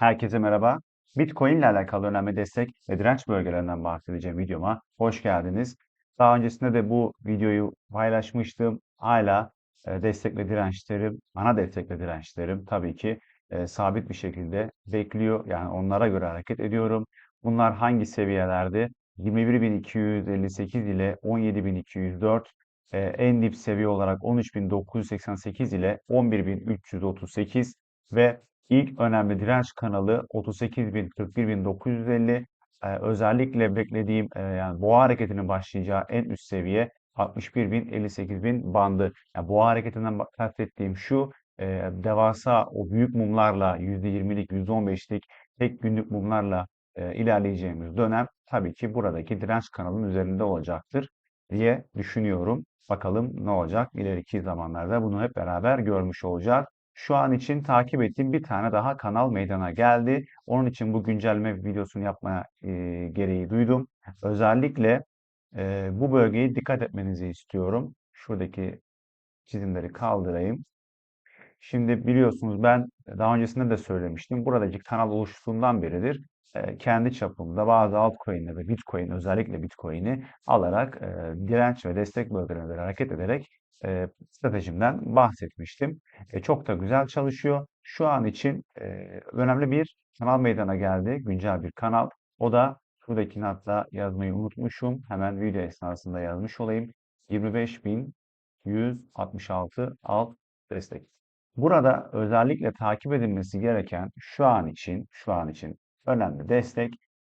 Herkese merhaba. Bitcoin ile alakalı önemli destek ve direnç bölgelerinden bahsedeceğim videoma. Hoş geldiniz. Daha öncesinde de bu videoyu paylaşmıştım. Hala e, destek ve dirençlerim, ana destek ve dirençlerim tabii ki e, sabit bir şekilde bekliyor. Yani onlara göre hareket ediyorum. Bunlar hangi seviyelerde? 21.258 ile 17.204 e, en dip seviye olarak 13.988 ile 11.338 ve İlk önemli direnç kanalı 38.000-41.950. Ee, özellikle beklediğim e, yani boğa hareketinin başlayacağı en üst seviye 61.000-58.000 bandı. Yani boğa hareketinden bahsettiğim şu e, devasa o büyük mumlarla %20'lik, %15'lik tek günlük mumlarla e, ilerleyeceğimiz dönem tabii ki buradaki direnç kanalının üzerinde olacaktır diye düşünüyorum. Bakalım ne olacak ileriki zamanlarda bunu hep beraber görmüş olacağız. Şu an için takip ettiğim bir tane daha kanal meydana geldi. Onun için bu güncelleme videosunu yapmaya e, gereği duydum. Özellikle e, bu bölgeye dikkat etmenizi istiyorum. Şuradaki çizimleri kaldırayım. Şimdi biliyorsunuz ben daha öncesinde de söylemiştim. Buradaki kanal oluştuğundan beridir e, kendi çapımda bazı altcoin'leri, Bitcoin özellikle Bitcoin'i alarak e, direnç ve destek bölgelerine hareket ederek e, stratejimden bahsetmiştim. E, çok da güzel çalışıyor. Şu an için e, önemli bir kanal meydana geldi. Güncel bir kanal. O da şuradaki hatta yazmayı unutmuşum. Hemen video esnasında yazmış olayım. 25.166 alt destek. Burada özellikle takip edilmesi gereken şu an için, şu an için önemli destek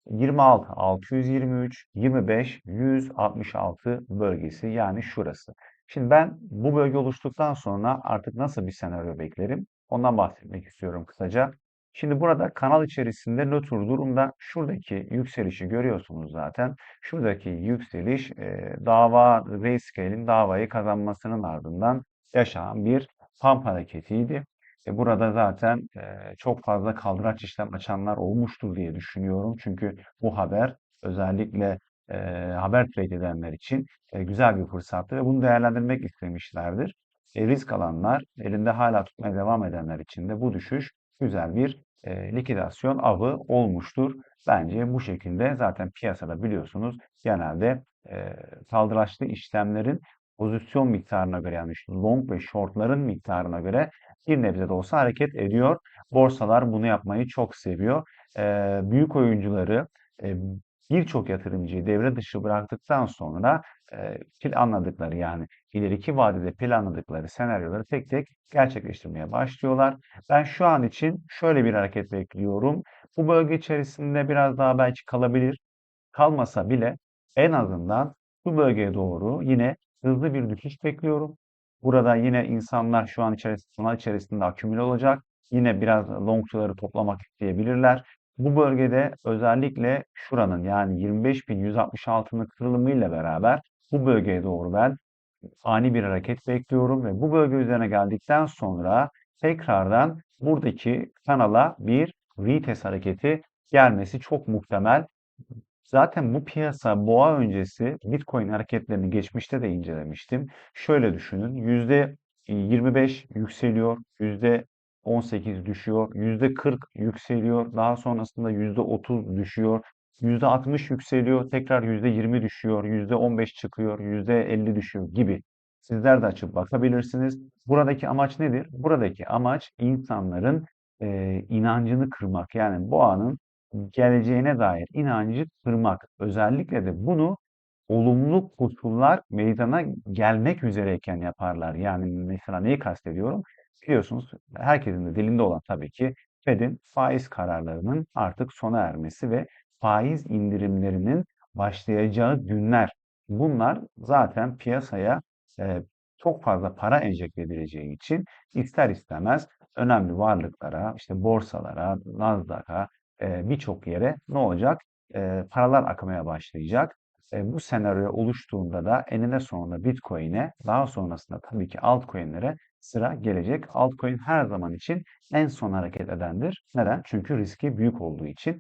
26 623 25 166 bölgesi yani şurası. Şimdi ben bu bölge oluştuktan sonra artık nasıl bir senaryo beklerim? Ondan bahsetmek istiyorum kısaca. Şimdi burada kanal içerisinde nötr durumda şuradaki yükselişi görüyorsunuz zaten. Şuradaki yükseliş e, dava Grayscale'in davayı kazanmasının ardından yaşanan bir pump hareketiydi. E, burada zaten e, çok fazla kaldıraç işlem açanlar olmuştur diye düşünüyorum. Çünkü bu haber özellikle e, haber trade edenler için e, güzel bir fırsattır ve bunu değerlendirmek istemişlerdir. E, risk alanlar, elinde hala tutmaya devam edenler için de bu düşüş güzel bir e, likidasyon avı olmuştur. Bence bu şekilde zaten piyasada biliyorsunuz genelde e, kaldıraçlı işlemlerin pozisyon miktarına göre yani long ve shortların miktarına göre bir nebze de olsa hareket ediyor. Borsalar bunu yapmayı çok seviyor. E, büyük oyuncuları e, birçok yatırımcıyı devre dışı bıraktıktan sonra planladıkları yani ileriki vadede planladıkları senaryoları tek tek gerçekleştirmeye başlıyorlar. Ben şu an için şöyle bir hareket bekliyorum. Bu bölge içerisinde biraz daha belki kalabilir. Kalmasa bile en azından bu bölgeye doğru yine hızlı bir düşüş bekliyorum. Burada yine insanlar şu an içerisinde, içerisinde akümüle olacak. Yine biraz longçuları toplamak isteyebilirler. Bu bölgede özellikle şuranın yani 25.166'nın kırılımıyla beraber bu bölgeye doğru ben ani bir hareket bekliyorum ve bu bölge üzerine geldikten sonra tekrardan buradaki kanala bir retest hareketi gelmesi çok muhtemel. Zaten bu piyasa boğa öncesi Bitcoin hareketlerini geçmişte de incelemiştim. Şöyle düşünün %25 yükseliyor, %18 düşüyor, %40 yükseliyor, daha sonrasında %30 düşüyor, %60 yükseliyor, tekrar %20 düşüyor, %15 çıkıyor, %50 düşüyor gibi. Sizler de açıp bakabilirsiniz. Buradaki amaç nedir? Buradaki amaç insanların e, inancını kırmak. Yani boğanın geleceğine dair inancı kırmak. Özellikle de bunu olumlu koşullar meydana gelmek üzereyken yaparlar. Yani mesela neyi kastediyorum? Biliyorsunuz herkesin de dilinde olan tabii ki Fed'in faiz kararlarının artık sona ermesi ve faiz indirimlerinin başlayacağı günler. Bunlar zaten piyasaya e, çok fazla para enjekte edileceği için ister istemez önemli varlıklara, işte borsalara, Nasdaq'a, e, birçok yere ne olacak? E, paralar akmaya başlayacak. E, bu senaryo oluştuğunda da enine sonunda Bitcoin'e, daha sonrasında tabii ki altcoin'lere sıra gelecek. Altcoin her zaman için en son hareket edendir. Neden? Çünkü riski büyük olduğu için.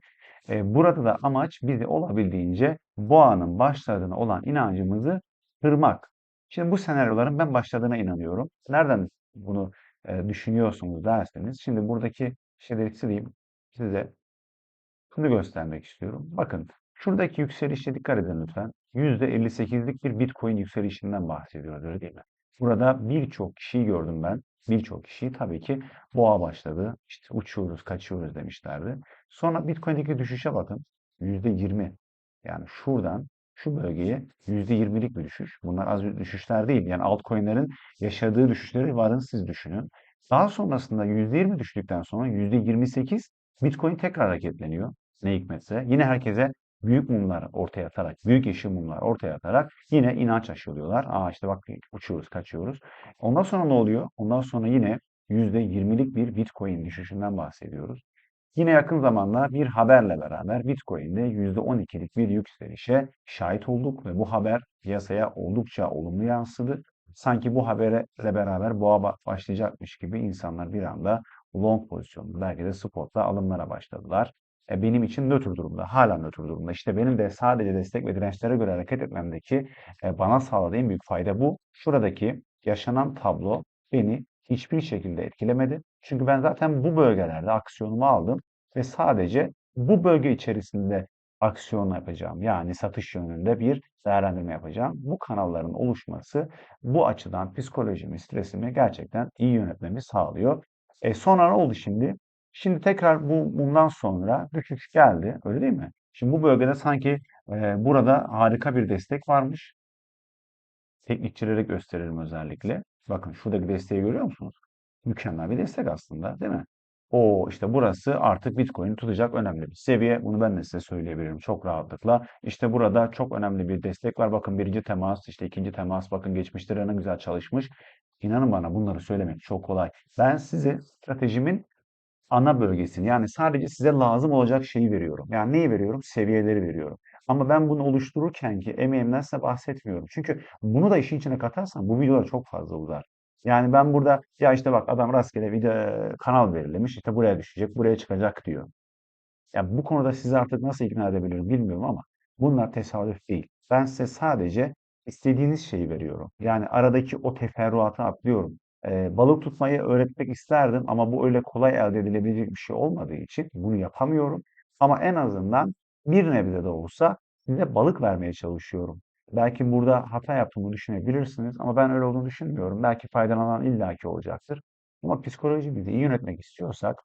E, burada da amaç bizi olabildiğince boğanın başladığına olan inancımızı kırmak. Şimdi bu senaryoların ben başladığına inanıyorum. Nereden bunu e, düşünüyorsunuz derseniz. Şimdi buradaki şeyleri sileyim. size şunu göstermek istiyorum. Bakın şuradaki yükselişe dikkat edin lütfen. %58'lik bir Bitcoin yükselişinden bahsediyoruz öyle değil mi? Burada birçok kişiyi gördüm ben. Birçok kişiyi tabii ki boğa başladı. İşte uçuyoruz, kaçıyoruz demişlerdi. Sonra Bitcoin'deki düşüşe bakın. %20. Yani şuradan şu bölgeye %20'lik bir düşüş. Bunlar az düşüşler değil. Yani altcoin'lerin yaşadığı düşüşleri varın siz düşünün. Daha sonrasında %20 düştükten sonra %28 Bitcoin tekrar hareketleniyor. Ne hikmetse. Yine herkese büyük mumlar ortaya atarak, büyük yeşil mumlar ortaya atarak yine inanç aşılıyorlar. Aa işte bak uçuyoruz, kaçıyoruz. Ondan sonra ne oluyor? Ondan sonra yine %20'lik bir Bitcoin düşüşünden bahsediyoruz. Yine yakın zamanda bir haberle beraber Bitcoin'de %12'lik bir yükselişe şahit olduk ve bu haber piyasaya oldukça olumlu yansıdı. Sanki bu haberle beraber boğa başlayacakmış gibi insanlar bir anda long pozisyonda belki de spotla alımlara başladılar. E, benim için nötr durumda, hala nötr durumda. İşte benim de sadece destek ve dirençlere göre hareket etmemdeki e, bana sağladığı en büyük fayda bu. Şuradaki yaşanan tablo beni hiçbir şekilde etkilemedi. Çünkü ben zaten bu bölgelerde aksiyonumu aldım ve sadece bu bölge içerisinde aksiyon yapacağım. Yani satış yönünde bir değerlendirme yapacağım. Bu kanalların oluşması bu açıdan psikolojimi, stresimi gerçekten iyi yönetmemi sağlıyor. E sonra ne oldu şimdi? Şimdi tekrar bu bundan sonra düşüş geldi. Öyle değil mi? Şimdi bu bölgede sanki e, burada harika bir destek varmış. Teknikçilere gösteririm özellikle. Bakın şuradaki desteği görüyor musunuz? Mükemmel bir destek aslında değil mi? O işte burası artık Bitcoin'i tutacak önemli bir seviye. Bunu ben de size söyleyebilirim çok rahatlıkla. İşte burada çok önemli bir destek var. Bakın birinci temas, işte ikinci temas. Bakın geçmişte ne güzel çalışmış. İnanın bana bunları söylemek çok kolay. Ben size stratejimin ana bölgesini yani sadece size lazım olacak şeyi veriyorum. Yani neyi veriyorum? Seviyeleri veriyorum. Ama ben bunu oluştururken ki emeğimden size bahsetmiyorum. Çünkü bunu da işin içine katarsan bu videolar çok fazla uzar. Yani ben burada ya işte bak adam rastgele video kanal belirlemiş işte buraya düşecek buraya çıkacak diyor. Ya bu konuda sizi artık nasıl ikna edebilirim bilmiyorum ama bunlar tesadüf değil. Ben size sadece istediğiniz şeyi veriyorum. Yani aradaki o teferruatı atlıyorum. Ee, balık tutmayı öğretmek isterdim ama bu öyle kolay elde edilebilecek bir şey olmadığı için bunu yapamıyorum. Ama en azından bir nebze de olsa size balık vermeye çalışıyorum. Belki burada hata yaptığımı düşünebilirsiniz ama ben öyle olduğunu düşünmüyorum. Belki faydalanan illaki olacaktır. Ama psikolojimizi iyi yönetmek istiyorsak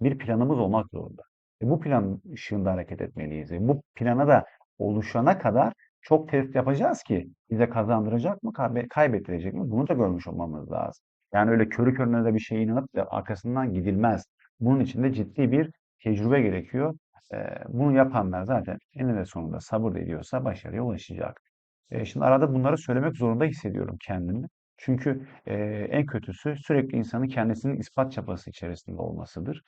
bir planımız olmak zorunda. E bu plan ışığında hareket etmeliyiz. E bu plana da oluşana kadar çok test yapacağız ki bize kazandıracak mı, kaybettirecek mi? Bunu da görmüş olmamız lazım. Yani öyle körü körüne de bir şeye inanıp da arkasından gidilmez. Bunun için de ciddi bir tecrübe gerekiyor. Bunu yapanlar zaten eninde sonunda sabır ediyorsa başarıya ulaşacak. Şimdi arada bunları söylemek zorunda hissediyorum kendimi. Çünkü en kötüsü sürekli insanın kendisinin ispat çabası içerisinde olmasıdır.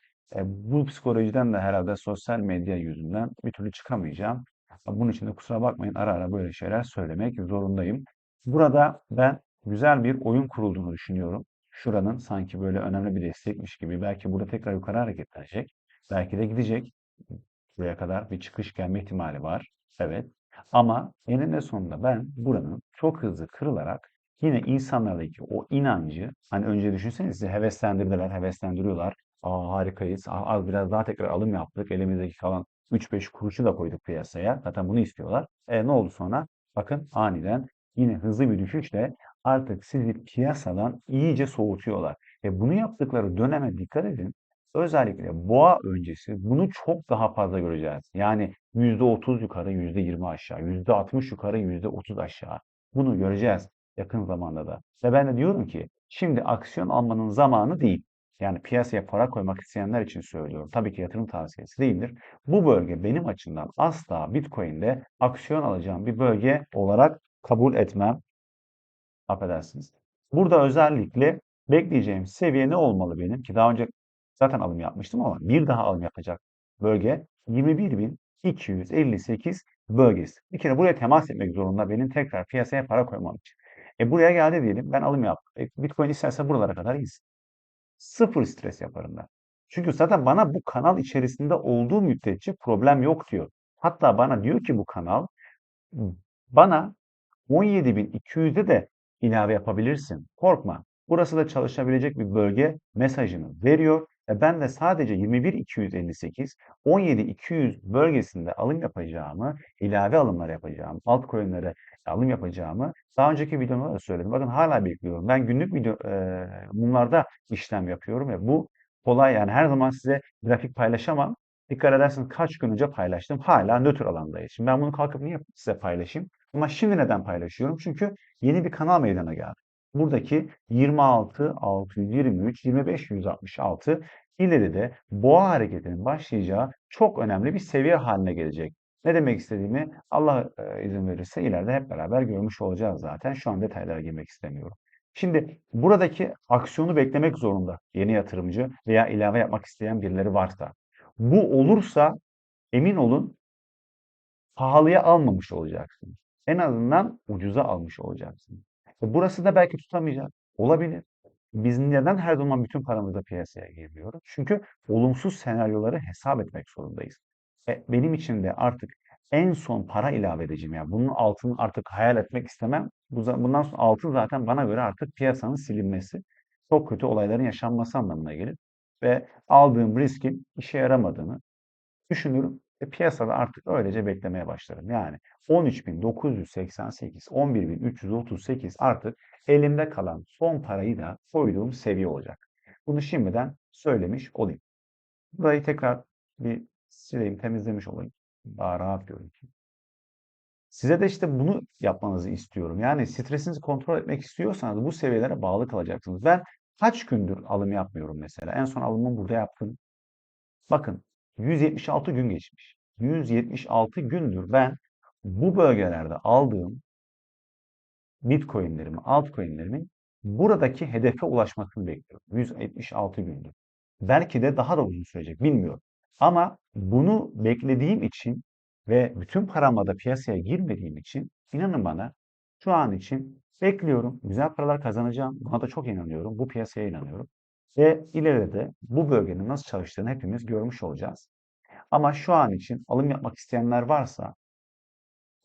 Bu psikolojiden de herhalde sosyal medya yüzünden bir türlü çıkamayacağım. Bunun için de kusura bakmayın ara ara böyle şeyler söylemek zorundayım. Burada ben güzel bir oyun kurulduğunu düşünüyorum. Şuranın sanki böyle önemli bir destekmiş gibi. Belki burada tekrar yukarı hareketlenecek. Belki de gidecek. Buraya kadar bir çıkış gelme ihtimali var. Evet. Ama eninde sonunda ben buranın çok hızlı kırılarak yine insanlardaki o inancı hani önce düşünsenize heveslendirdiler, heveslendiriyorlar. Aa harikayız. Az biraz daha tekrar alım yaptık. Elimizdeki kalan 3-5 kuruşu da koyduk piyasaya. Zaten bunu istiyorlar. E, ne oldu sonra? Bakın aniden yine hızlı bir düşüşle artık sizi piyasadan iyice soğutuyorlar. Ve bunu yaptıkları döneme dikkat edin. Özellikle boğa öncesi bunu çok daha fazla göreceğiz. Yani %30 yukarı, %20 aşağı, %60 yukarı, %30 aşağı. Bunu göreceğiz yakın zamanda da. Ve ben de diyorum ki şimdi aksiyon almanın zamanı değil. Yani piyasaya para koymak isteyenler için söylüyorum. Tabii ki yatırım tavsiyesi değildir. Bu bölge benim açımdan asla Bitcoin'de aksiyon alacağım bir bölge olarak kabul etmem. Affedersiniz. Burada özellikle bekleyeceğim seviye ne olmalı benim? Ki daha önce zaten alım yapmıştım ama bir daha alım yapacak bölge 21.258 bölgesi. Bir kere buraya temas etmek zorunda benim tekrar piyasaya para koymam için. E buraya geldi diyelim ben alım yaptım. E, Bitcoin isterse buralara kadar gitsin. Sıfır stres yaparım ben. Çünkü zaten bana bu kanal içerisinde olduğu müddetçe problem yok diyor. Hatta bana diyor ki bu kanal bana 17.200'e de ilave yapabilirsin. Korkma. Burası da çalışabilecek bir bölge mesajını veriyor. E ben de sadece 21.258, 17.200 bölgesinde alım yapacağımı, ilave alımlar yapacağımı, altcoin'lere alım yapacağımı daha önceki videomda da söyledim. Bakın hala bekliyorum. Ben günlük video e, bunlarda işlem yapıyorum ve bu kolay yani her zaman size grafik paylaşamam. Dikkat ederseniz kaç gün önce paylaştım. Hala nötr alandayız. Şimdi ben bunu kalkıp niye size paylaşayım? Ama şimdi neden paylaşıyorum? Çünkü yeni bir kanal meydana geldi. Buradaki 26, 623, 25, 166 ileride boğa hareketinin başlayacağı çok önemli bir seviye haline gelecek. Ne demek istediğimi Allah e, izin verirse ileride hep beraber görmüş olacağız zaten. Şu an detaylara girmek istemiyorum. Şimdi buradaki aksiyonu beklemek zorunda yeni yatırımcı veya ilave yapmak isteyen birileri varsa. Bu olursa emin olun pahalıya almamış olacaksınız. En azından ucuza almış olacaksınız. E burası da belki tutamayacak. Olabilir. Biz neden her zaman bütün paramızla piyasaya girmiyoruz? Çünkü olumsuz senaryoları hesap etmek zorundayız. E, benim için de artık en son para ilave edeceğim. Yani bunun altını artık hayal etmek istemem. Bundan sonra altın zaten bana göre artık piyasanın silinmesi. Çok kötü olayların yaşanması anlamına gelir. Ve aldığım riskin işe yaramadığını düşünürüm. Ve piyasada artık öylece beklemeye başlarım. Yani 13.988, 11.338 artık elimde kalan son parayı da koyduğum seviye olacak. Bunu şimdiden söylemiş olayım. Burayı tekrar bir sileyim, temizlemiş olayım. Daha rahat görüntü. Size de işte bunu yapmanızı istiyorum. Yani stresinizi kontrol etmek istiyorsanız bu seviyelere bağlı kalacaksınız. Ben kaç gündür alım yapmıyorum mesela. En son alımımı burada yaptım. Bakın 176 gün geçmiş. 176 gündür ben bu bölgelerde aldığım Bitcoin'lerimi, altcoin'lerimin buradaki hedefe ulaşmasını bekliyorum. 176 gündür. Belki de daha da uzun sürecek bilmiyorum. Ama bunu beklediğim için ve bütün paramla da piyasaya girmediğim için inanın bana şu an için bekliyorum. Güzel paralar kazanacağım. Buna da çok inanıyorum. Bu piyasaya inanıyorum. Ve ileride de bu bölgenin nasıl çalıştığını hepimiz görmüş olacağız. Ama şu an için alım yapmak isteyenler varsa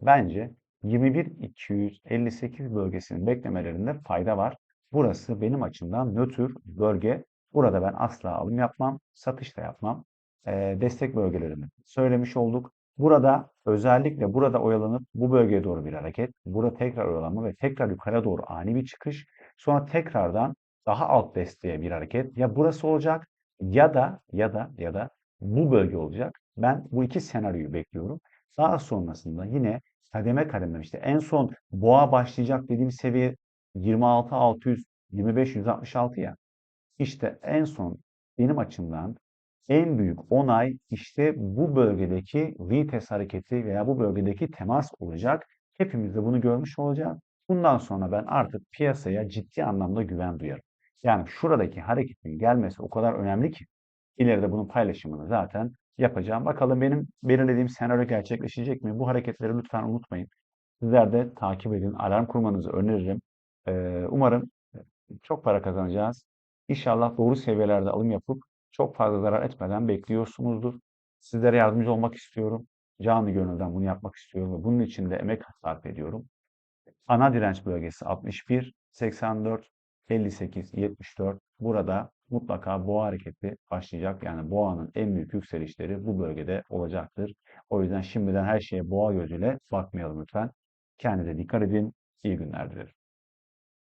bence 21.258 bölgesinin beklemelerinde fayda var. Burası benim açımdan nötr bölge. Burada ben asla alım yapmam, satış da yapmam. E, destek bölgelerini söylemiş olduk. Burada özellikle burada oyalanıp bu bölgeye doğru bir hareket, burada tekrar oyalanma ve tekrar yukarı doğru ani bir çıkış, sonra tekrardan daha alt desteğe bir hareket ya burası olacak ya da ya da ya da bu bölge olacak. Ben bu iki senaryoyu bekliyorum. Daha sonrasında yine kademe kademe işte en son boğa başlayacak dediğim seviye 26 600 25 166 ya. İşte en son benim açımdan en büyük onay işte bu bölgedeki vites hareketi veya bu bölgedeki temas olacak. Hepimiz de bunu görmüş olacağız. Bundan sonra ben artık piyasaya ciddi anlamda güven duyarım. Yani şuradaki hareketin gelmesi o kadar önemli ki ileride bunun paylaşımını zaten yapacağım. Bakalım benim belirlediğim senaryo gerçekleşecek mi? Bu hareketleri lütfen unutmayın. Sizler de takip edin. Alarm kurmanızı öneririm. Ee, umarım çok para kazanacağız. İnşallah doğru seviyelerde alım yapıp çok fazla zarar etmeden bekliyorsunuzdur. Sizlere yardımcı olmak istiyorum. Canlı gönülden bunu yapmak istiyorum ve bunun için de emek sarf ediyorum. Ana direnç bölgesi 61, 84, 58, 74. Burada mutlaka boğa hareketi başlayacak. Yani boğanın en büyük yükselişleri bu bölgede olacaktır. O yüzden şimdiden her şeye boğa gözüyle bakmayalım lütfen. Kendinize dikkat edin. İyi günler dilerim.